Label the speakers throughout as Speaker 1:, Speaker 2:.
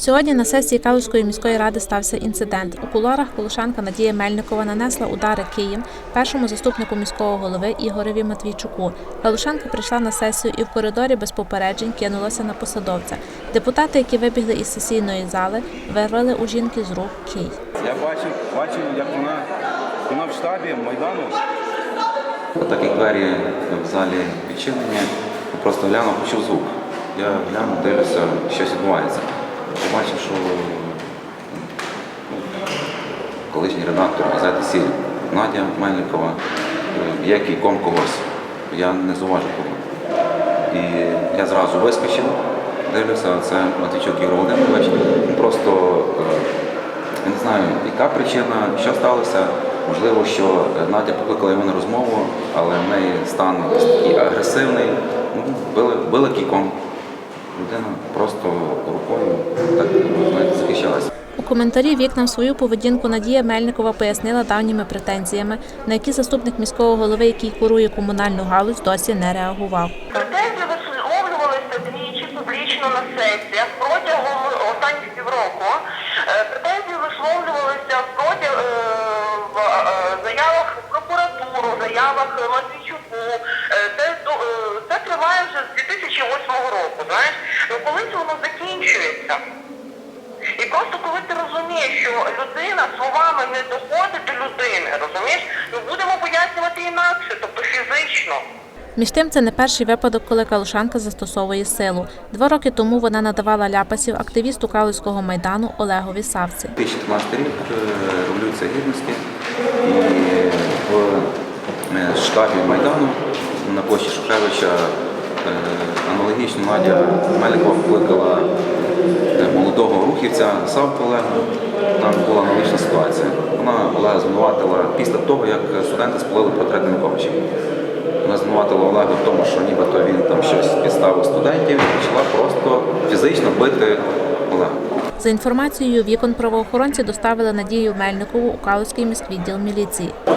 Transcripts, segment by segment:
Speaker 1: Сьогодні на сесії Калузької міської ради стався інцидент. У кулуарах Колушанка Надія Мельникова нанесла удари Києм першому заступнику міського голови Ігореві Матвійчуку. Калушанка прийшла на сесію і в коридорі без попереджень кинулася на посадовця. Депутати, які вибігли із сесійної зали, вирвали у жінки з рук кій.
Speaker 2: Я бачив, бачив, як вона, вона в штабі Майдану.
Speaker 3: Так як двері в залі відчинені, просто глянув, почув звук. Я глянув, дивлюся, щось відбувається. Побачив, що ну, колишній редактор газети Сіль Надя Мельникова е, є кійком когось. Я не зуважив кого. І я зразу вискочив, дивлюся, це Матвійчук Ігор Володимирович. Просто е, не знаю, яка причина, що сталося. Можливо, що Надя покликала його на розмову, але в неї стан такий агресивний. Ну, били, били кійком. Людина просто рукою так знаєте, захищалася.
Speaker 1: У коментарі вікнам свою поведінку Надія Мельникова пояснила давніми претензіями, на які заступник міського голови, який курує комунальну галузь, досі не реагував.
Speaker 4: Претензії висловлювалися двічі публічно на сесіях протягом останніх півроку. Е, Претензії висловлювалися проти е, в е, заявах в прокуратуру, заявах Матвійчуку. Це, це триває вже з 2008 року. Знаєш, ну коли це воно закінчується? І просто коли ти розумієш, що людина словами не доходить до людини, розумієш, ми будемо пояснювати інакше, тобто фізично.
Speaker 1: Між тим, це не перший випадок, коли Калушанка застосовує силу. Два роки тому вона надавала ляпасів активісту Калузького майдану Олегові Савці.
Speaker 3: 2014 рік е, Революція Гідності і в е, штабі Майдану на площі Шухевича е, аналогічно Надя Мелікова покликала е, молодого рухівця Савку Олега. Там була аналогічна ситуація. Вона Олега звинуватила після того, як студенти спалили портрет Януковича. Вона звинуватила Олега в тому, що нібито він там щось підставив студентів і почала просто фізично бити Олега.
Speaker 1: За інформацією вікон правоохоронці доставили Надію Мельникову у Калузький міськвідділ міліції.
Speaker 5: По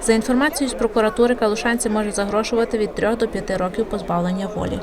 Speaker 1: За інформацією з прокуратури, калушанці можуть загрошувати від 3 до 5 років позбавлення волі.